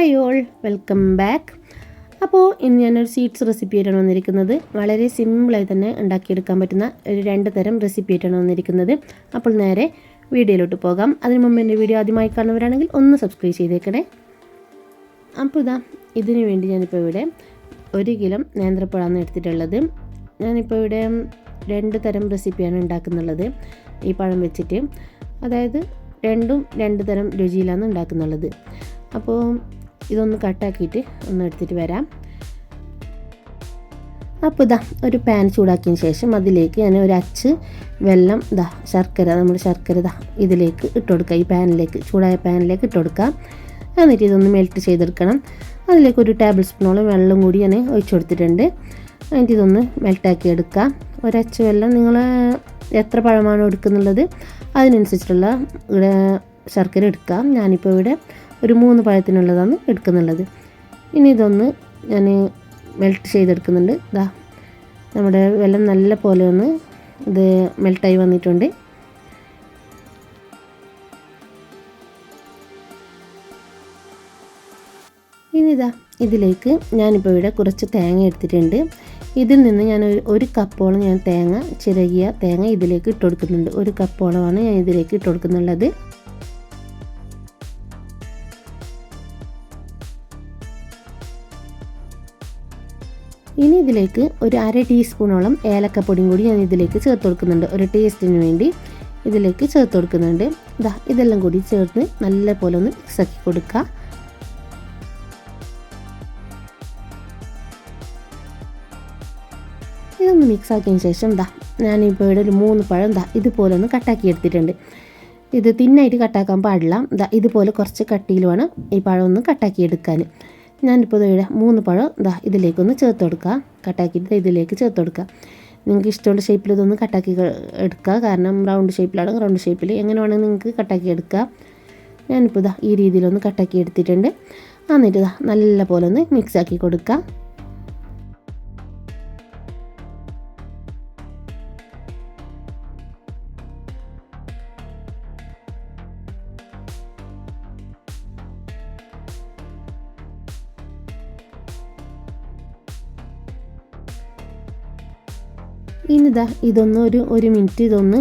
Hi all welcome back അപ്പോൾ ഇന്ന് ഞാനൊരു സ്വീറ്റ്സ് റെസിപ്പി ആയിട്ടാണ് വന്നിരിക്കുന്നത്. വളരെ സിമ്പിളായി തന്നെ ഉണ്ടാക്കിയെടുക്കാൻ പറ്റുന്ന ഒരു രണ്ട് തരം റെസിപ്പി ആയിട്ടാണ് വന്നിരിക്കുന്നത്. അപ്പോൾ നേരെ വീഡിയോയിലോട്ട് പോകാം. അതിന് മുമ്പ് എന്റെ വീഡിയോ ആദ്യമായി കാണുന്നവരാണെങ്കിൽ ഒന്ന് സബ്സ്ക്രൈബ് ചെയ്തേക്കണേ. അപ്പോൾ ഇതാ ഇതിനു വേണ്ടി ഞാനിപ്പോൾ ഇവിടെ ഒരു കിലോ നേന്ത്രപ്പഴമാണ് എടുത്തിട്ടുള്ളത്. ഞാനിപ്പോൾ ഇവിടെ രണ്ട് തരം റെസിപ്പിയാണ് ഉണ്ടാക്കുന്നുള്ളത്. ഈ പഴം വെച്ചിട്ട്. അതായത് രണ്ടും രണ്ട് തരം രുചിയിലാണ് ഉണ്ടാക്കുന്നുള്ളത്. അപ്പോൾ ഇതൊന്ന് കട്ടാക്കിയിട്ട് ഒന്ന് എടുത്തിട്ട് വരാം. അപ്പോൾ ഇതാ ഒരു പാൻ ചൂടാക്കിയതിന് ശേഷം അതിലേക്ക് ഞാൻ ഒരു അച്ച് വെള്ളം ഇതാ ശർക്കര നമ്മൾ ശർക്കര ഇതാ ഇതിലേക്ക് ഇട്ട് കൊടുക്കുക ഈ പാനിലേക്ക് ചൂടായ പാനിലേക്ക് ഇട്ട് കൊടുക്കാം. എന്നിട്ട് ഇതൊന്ന് മെൽറ്റ് ചെയ്തെടുക്കണം. അതിലേക്ക് ഒരു ടേബിൾ സ്പൂണോളം വെള്ളം കൂടി ഞാൻ ഒഴിച്ചു കൊടുത്തിട്ടുണ്ട്. എന്നിട്ട് ഇതൊന്ന് മെൽറ്റാക്കി എടുക്കാം. ഒരച്ച് വെള്ളം നിങ്ങൾ എത്ര പഴമാണോ എടുക്കുന്നുള്ളത് അതിനനുസരിച്ചിട്ടുള്ള ശർക്കര എടുക്കാം. ഞാനിപ്പോൾ ഇവിടെ ഒരു മൂന്ന് പഴത്തിനുള്ളതാണ് എടുക്കുന്നുള്ളത്. ഇനി ഇതൊന്ന് ഞാൻ മെൽറ്റ് ചെയ്തെടുക്കുന്നുണ്ട്. ഇതാ നമ്മുടെ വെള്ളം നല്ല പോലെ ഒന്ന് ഇത് മെൽട്ടായി വന്നിട്ടുണ്ട്. ഇനി ഇതാ ഇതിലേക്ക് ഞാനിപ്പോൾ ഇവിടെ കുറച്ച് തേങ്ങ എടുത്തിട്ടുണ്ട്. ഇതിൽ നിന്ന് ഞാൻ ഒരു കപ്പോളം ഞാൻ തേങ്ങ ചിരകിയ തേങ്ങ ഇതിലേക്ക് ഇട്ട് കൊടുക്കുന്നുണ്ട്. ഒരു കപ്പോളമാണ് ഞാൻ ഇതിലേക്ക് ഇട്ട് കൊടുക്കുന്നുള്ളത്. ഇനി ഇതിലേക്ക് ഒരു അര ടീസ്പൂണോളം ഏലക്കപ്പൊടിയും കൂടി ഞാൻ ഇതിലേക്ക് ചേർത്ത് കൊടുക്കുന്നുണ്ട്. ഒരു ടേസ്റ്റിന് വേണ്ടി ഇതിലേക്ക് ചേർത്ത് കൊടുക്കുന്നുണ്ട്. ഇതാ ഇതെല്ലാം കൂടി ചേർത്ത് നല്ലപോലെ ഒന്ന് മിക്സാക്കി കൊടുക്കുക ഇതൊന്ന് മിക്സ് ആക്കിയതിന് ശേഷം ദാ ഞാനിപ്പോൾ ഇവിടെ ഒരു മൂന്ന് പഴം ദാ ഇതുപോലെ ഒന്ന് കട്ടാക്കി എടുത്തിട്ടുണ്ട്. ഇത് തിന്നായിട്ട് കട്ടാക്കാൻ പാടില്ല. ദാ ഇതുപോലെ കുറച്ച് കട്ടിയിൽ വേണം ഈ പഴം ഒന്ന് കട്ടാക്കി എടുക്കാൻ. ഞാനിപ്പോൾ ഇവിടെ മൂന്ന് പഴം ഇതാ ഇതിലേക്കൊന്ന് ചേർത്ത് കൊടുക്കുക കട്ടാക്കിയിട്ട് ഇതിലേക്ക് ചേർത്ത് കൊടുക്കുക നിങ്ങൾക്ക് ഇഷ്ടമുള്ള ഷേപ്പിൽ ഇതൊന്ന് കട്ടാക്കി എടുക്കുക കാരണം റൗണ്ട് ഷേപ്പിലാണ് റൗണ്ട് ഷേപ്പിൽ എങ്ങനെ വേണമെങ്കിൽ നിങ്ങൾക്ക് കട്ടാക്കി എടുക്കുക ഞാനിപ്പോൾ ഇതാ ഈ രീതിയിലൊന്ന് കട്ടാക്കി എടുത്തിട്ടുണ്ട്. എന്നിട്ട് ഇതാ നല്ല പോലെ ഒന്ന് മിക്സ് ആക്കി കൊടുക്കുക ഇനിതാ ഇതൊന്ന് ഒരു ഒരു മിനിറ്റ് ഇതൊന്ന്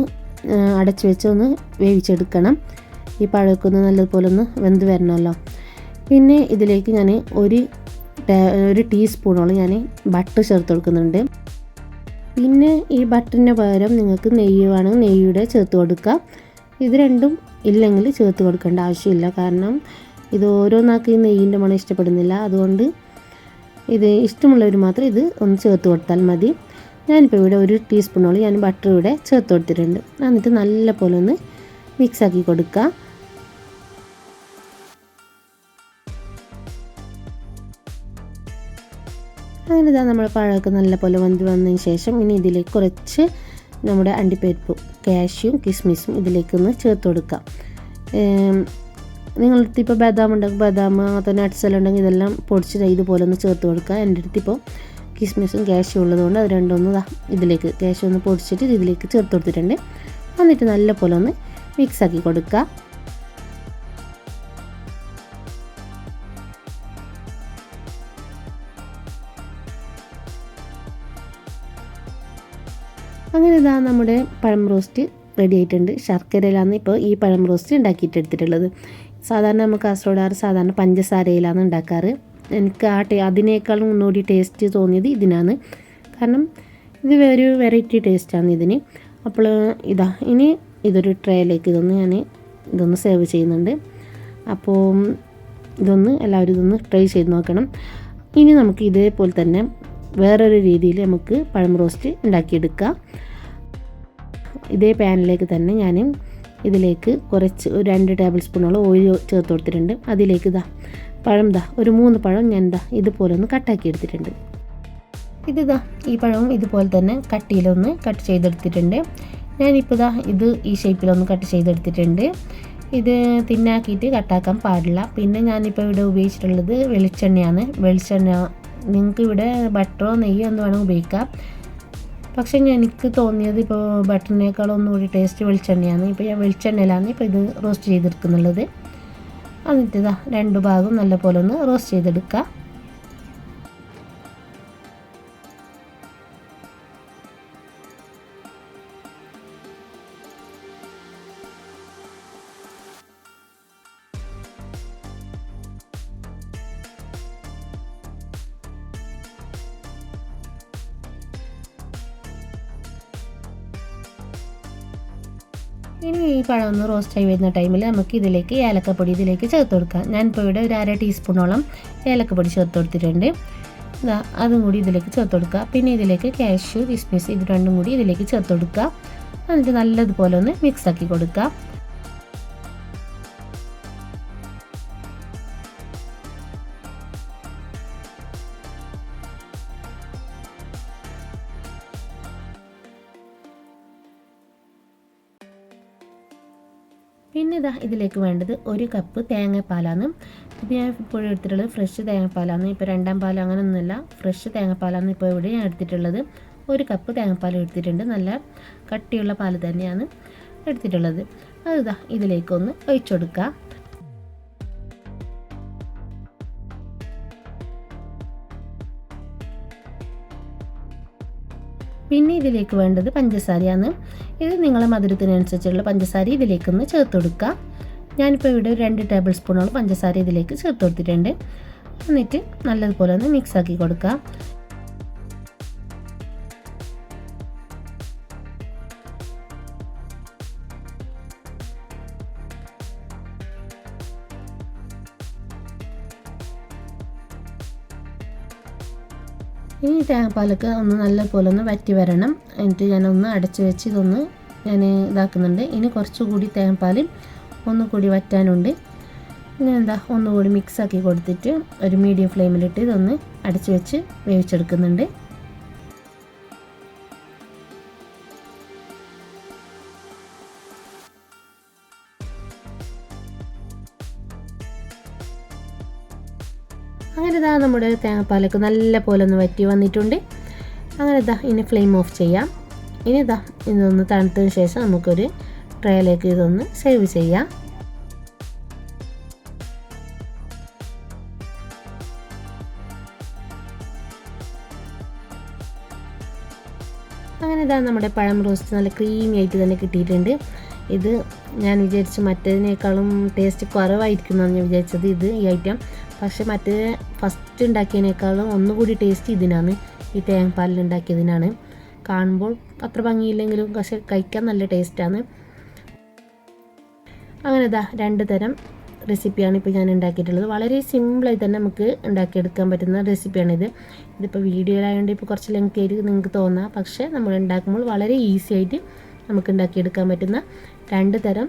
അടച്ചു വെച്ചൊന്ന് വേവിച്ചെടുക്കണം. ഈ പഴക്കൊന്ന് നല്ലതുപോലെ ഒന്ന് വെന്ത് വരണമല്ലോ. പിന്നെ ഇതിലേക്ക് ഞാൻ ഒരു ഒരു ടീസ്പൂണോളം ഞാൻ ബട്ടർ ചേർത്ത് കൊടുക്കുന്നുണ്ട്. പിന്നെ ഈ ബട്ടറിന് പകരം നിങ്ങൾക്ക് നെയ്യ് വേണമെങ്കിൽ നെയ്യുടെ ചേർത്ത് കൊടുക്കാം. ഇത് രണ്ടും ഇല്ലെങ്കിൽ ചേർത്ത് കൊടുക്കേണ്ട ആവശ്യമില്ല. കാരണം ഇത് ഓരോന്നാക്കി നെയ്യിന്റെ മണം ഇഷ്ടപ്പെടുന്നില്ല. അതുകൊണ്ട് ഇത് ഇഷ്ടമുള്ളവർ മാത്രം ഇത് ഒന്ന് ചേർത്ത് കൊടുത്താൽ മതി. ഞാനിപ്പോൾ ഇവിടെ ഒരു ടീസ്പൂണോളം ഞാൻ ബട്ടർ ഇവിടെ ചേർത്ത് കൊടുത്തിട്ടുണ്ട്. എന്നിട്ട് നല്ല പോലെ ഒന്ന് മിക്സാക്കി കൊടുക്കുക. അങ്ങനെ ഇതാ നമ്മൾ പഴമൊക്കെ നല്ല പോലെ വന്ന് വന്നതിന് ശേഷം ഇനി ഇതിലേക്ക് കുറച്ച് നമ്മുടെ അണ്ടിപ്പരിപ്പ് കാഷ്യും കിസ്മിസും ഇതിലേക്ക് ഒന്ന് ചേർത്ത് കൊടുക്കാം. നിങ്ങളുടെ അടുത്ത് ഇപ്പോൾ ബദാം ഉണ്ടെങ്കിൽ ബദാം അങ്ങനത്തെ നട്ട്സ് എല്ലാം ഉണ്ടെങ്കിൽ ഇതെല്ലാം പൊടിച്ച് ഇതുപോലെ ഒന്ന് ചേർത്ത് കൊടുക്കുക. എന്റെ അടുത്ത് ഇപ്പോൾ കിസ്മിസും കാഷ്യും ഉള്ളതുകൊണ്ട് അത് രണ്ടൊന്ന് ഇതിലേക്ക് ക്യാഷ് ഒന്ന് പൊടിച്ചിട്ട് ഇതിലേക്ക് ചേർത്ത് കൊടുത്തിട്ടുണ്ട്. എന്നിട്ട് നല്ല പോലെ ഒന്ന് മിക്സാക്കി കൊടുക്കുക അങ്ങനെ ഇതാ നമ്മുടെ പഴം റോസ്റ്റ് റെഡി ആയിട്ടുണ്ട്. ശർക്കരയിലാണ് ഇപ്പോൾ ഈ പഴം റോസ്റ്റ് ഉണ്ടാക്കിയിട്ട് എടുത്തിട്ടുള്ളത്. സാധാരണ നമുക്ക് കാസർഗോഡാറ് സാധാരണ പഞ്ചസാരയിലാണ് ഉണ്ടാക്കാറ്. എനിക്ക് ആ ടേ അതിനേക്കാളും ഒന്നുകൂടി ടേസ്റ്റ് തോന്നിയത് ഇതിനാണ്. കാരണം ഇത് ഒരു വെറൈറ്റി ടേസ്റ്റാണ് ഇതിന്. അപ്പോൾ ഇതാ ഇനി ഇതൊരു ട്രേയിലേക്ക് ഇതൊന്ന് ഞാൻ ഇതൊന്ന് സേവ് ചെയ്യുന്നുണ്ട്. അപ്പോൾ ഇതൊന്ന് എല്ലാവരും ഇതൊന്ന് ട്രൈ ചെയ്ത് നോക്കണം. ഇനി നമുക്ക് ഇതേപോലെ തന്നെ വേറൊരു രീതിയിൽ നമുക്ക് പഴം റോസ്റ്റ് ഉണ്ടാക്കിയെടുക്കാം. ഇതേ പാനിലേക്ക് തന്നെ ഞാൻ ഇതിലേക്ക് കുറച്ച് ഒരു രണ്ട് ടേബിൾ സ്പൂണോളം ഓയിൽ ചേർത്ത് കൊടുത്തിട്ടുണ്ട്. അതിലേക്ക് ഇതാ പഴം ദാ ഒരു മൂന്ന് പഴം ഞാൻ ദാ ഇതുപോലെ ഒന്ന് കട്ടാക്കി എടുത്തിട്ടുണ്ട്. ഇതിതാ ഈ പഴവും ഇതുപോലെ തന്നെ കട്ടിയിലൊന്ന് കട്ട് ചെയ്തെടുത്തിട്ടുണ്ട്. ഞാനിപ്പോൾ ദാ ഇത് ഈ ഷേപ്പിലൊന്ന് കട്ട് ചെയ്തെടുത്തിട്ടുണ്ട്. ഇത് തിന്നാക്കിയിട്ട് കട്ടാക്കാൻ പാടില്ല. പിന്നെ ഞാനിപ്പോൾ ഇവിടെ ഉപയോഗിച്ചിട്ടുള്ളത് വെളിച്ചെണ്ണയാണ്. വെളിച്ചെണ്ണ നിങ്ങൾക്ക് ഇവിടെ ബട്ടറോ നെയ്യോ ഒന്നും വേണം ഉപയോഗിക്കാം. പക്ഷേ എനിക്ക് തോന്നിയത് ഇപ്പോൾ ബട്ടറിനേക്കാളൊന്നും കൂടി ടേസ്റ്റ് വെളിച്ചെണ്ണയാണ്. ഇപ്പോൾ ഞാൻ വെളിച്ചെണ്ണയിലാണ് ഇപ്പോൾ ഇത് റോസ്റ്റ് ചെയ്തെടുക്കുന്നുള്ളത്. എന്നിട്ട് ഇതാ രണ്ട് ഭാഗം നല്ലപോലെ ഒന്ന് റോസ്റ്റ് ചെയ്തെടുക്കുക. ഇനി ഈ പഴം ഒന്ന് റോസ്റ്റായി വരുന്ന ടൈമിൽ നമുക്ക് ഇതിലേക്ക് ഏലക്കപ്പൊടി ഇതിലേക്ക് ചേർത്ത് കൊടുക്കാം. ഞാനിപ്പോൾ ഇവിടെ ഒരു അര ടീസ്പൂണോളം ഏലക്കപ്പൊടി ചേർത്ത് കൊടുത്തിട്ടുണ്ട്. ഇതാ അതും കൂടി ഇതിലേക്ക് ചേർത്ത് കൊടുക്കുക പിന്നെ ഇതിലേക്ക് കാഷ്യൂ കിസ്മിസ് ഇത് രണ്ടും കൂടി ഇതിലേക്ക് ചേർത്ത് കൊടുക്കുക എന്നിട്ട് നല്ലതുപോലെ ഒന്ന് മിക്സ് ആക്കി കൊടുക്കുക പിന്നെ ഇതാ ഇതിലേക്ക് വേണ്ടത് ഒരു കപ്പ് തേങ്ങാപ്പാലാണ്. ഇപ്പോൾ ഞാൻ ഇപ്പോൾ എടുത്തിട്ടുള്ളത് ഫ്രഷ് തേങ്ങാപ്പാലാണ്. ഇപ്പോൾ രണ്ടാം പാൽ അങ്ങനെയൊന്നുമില്ല ഫ്രഷ് തേങ്ങാപ്പാലാണ് ഇപ്പോൾ ഇവിടെ ഞാൻ എടുത്തിട്ടുള്ളത്. ഒരു കപ്പ് തേങ്ങാപ്പാൽ എടുത്തിട്ടുണ്ട്. നല്ല കട്ടിയുള്ള പാൽ തന്നെയാണ് എടുത്തിട്ടുള്ളത്. അത് ഇതാ ഇതിലേക്കൊന്ന് ഒഴിച്ചു കൊടുക്കുക പിന്നെ ഇതിലേക്ക് വേണ്ടത് പഞ്ചസാരയാണ്. ഇത് നിങ്ങളെ മധുരത്തിനനുസരിച്ചുള്ള പഞ്ചസാര ഇതിലേക്കൊന്ന് ചേർത്ത് കൊടുക്കുക. ഞാനിപ്പോൾ ഇവിടെ ഒരു രണ്ട് ടേബിൾ സ്പൂണോളം പഞ്ചസാര ഇതിലേക്ക് ചേർത്ത് കൊടുത്തിട്ടുണ്ട്. എന്നിട്ട് നല്ലതുപോലെ ഒന്ന് മിക്സാക്കി കൊടുക്കുക. ഇനി തേങ്ങാപ്പാലൊക്കെ ഒന്ന് നല്ലപോലെ ഒന്ന് വറ്റി വരണം. എന്നിട്ട് ഞാനൊന്ന് അടച്ച് വെച്ച് ഇതൊന്ന് ഞാൻ ഇതാക്കുന്നുണ്ട്. ഇനി കുറച്ചുകൂടി തേങ്ങാപ്പാൽ ഒന്നുകൂടി വറ്റാനുണ്ട്. ഇനി എന്താ ഒന്നുകൂടി മിക്സാക്കി കൊടുത്തിട്ട് ഒരു മീഡിയം ഫ്ലെയിമിലിട്ട് ഇതൊന്ന് അടച്ച് വെച്ച് വേവിച്ചെടുക്കുന്നുണ്ട്. അങ്ങനെ ഇതാ നമ്മുടെ തേങ്ങാപ്പാലൊക്കെ നല്ല പോലെ ഒന്ന് വറ്റി വന്നിട്ടുണ്ട്. അങ്ങനെ ഇതാ ഇനി ഫ്ലെയിം ഓഫ് ചെയ്യാം. ഇനി ഇതാ ഇതൊന്ന് തണുത്തതിന് ശേഷം നമുക്കൊരു ട്രേയിലേക്ക് ഇതൊന്ന് സേവ് ചെയ്യാം. അങ്ങനെ ഇതാ നമ്മുടെ പഴം റോസ്റ്റ് നല്ല ക്രീമി ആയിട്ട് തന്നെ കിട്ടിയിട്ടുണ്ട്. ഇത് ഞാൻ വിചാരിച്ചു മറ്റേതിനേക്കാളും ടേസ്റ്റ് കുറവായിരിക്കും എന്നാണ് ഞാൻ വിചാരിച്ചത്. ഇത് ഈ ഐറ്റം പക്ഷെ മറ്റേ ഫസ്റ്റ് ഉണ്ടാക്കിയതിനേക്കാളും ഒന്നുകൂടി ടേസ്റ്റ് ഇതിനാണ്. ഈ തേങ്ങാപ്പാലിൽ ഉണ്ടാക്കിയതിനാണ്. കാണുമ്പോൾ അത്ര ഭംഗിയില്ലെങ്കിലും പക്ഷെ കഴിക്കാൻ നല്ല ടേസ്റ്റാണ് അങ്ങനെ ഇതാ രണ്ട് തരം റെസിപ്പിയാണ് ഇപ്പോൾ ഞാൻ ഉണ്ടാക്കിയിട്ടുള്ളത്. വളരെ സിമ്പിളായി തന്നെ നമുക്ക് ഉണ്ടാക്കിയെടുക്കാൻ പറ്റുന്ന റെസിപ്പിയാണിത് ഇതിപ്പോൾ ആയതുകൊണ്ട് ഇപ്പോൾ കുറച്ച് ലെങ്ത് ആയിട്ട് നിങ്ങൾക്ക് തോന്നാം. പക്ഷേ നമ്മൾ ഉണ്ടാക്കുമ്പോൾ വളരെ ഈസി ആയിട്ട് നമുക്ക് ഉണ്ടാക്കിയെടുക്കാൻ പറ്റുന്ന രണ്ട് തരം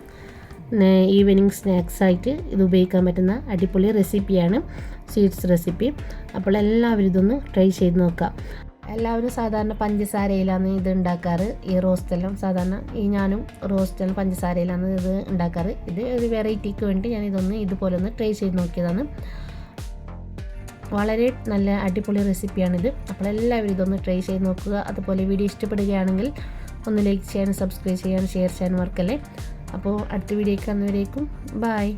ഈവനിങ് സ്നാക്സായിട്ട് ഇത് ഉപയോഗിക്കാൻ പറ്റുന്ന അടിപൊളി റെസിപ്പിയാണ് സ്വീറ്റ്സ് റെസിപ്പി. അപ്പോൾ എല്ലാവരും ഇതൊന്ന് ട്രൈ ചെയ്ത് നോക്കാം എല്ലാവരും സാധാരണ പഞ്ചസാരയിലാണ് ഇത് ഉണ്ടാക്കാറ്. ഈ റോസ്റ്റെല്ലാം സാധാരണ ഈ ഞാനും റോസ്റ്റെല്ലാം പഞ്ചസാരയിലാണ് ഇത് ഉണ്ടാക്കാറ്. ഇത് ഒരു വെറൈറ്റിക്ക് വേണ്ടി ഞാൻ ഇതൊന്ന് ഇതുപോലെ ഒന്ന് ട്രൈ ചെയ്ത് നോക്കിയതാണ്. വളരെ നല്ല അടിപൊളി റെസിപ്പിയാണിത്. അപ്പോൾ എല്ലാവരും ഇതൊന്ന് ട്രൈ ചെയ്ത് നോക്കുക. അതുപോലെ വീഡിയോ ഇഷ്ടപ്പെടുകയാണെങ്കിൽ ഒന്ന് ലൈക്ക് ചെയ്യാനും സബ്സ്ക്രൈബ് ചെയ്യാനും ഷെയർ ചെയ്യാനും മറക്കല്ലേ. അപ്പോൾ അടുത്ത വീഡിയോ കാണുന്നവരേക്കും ബായ്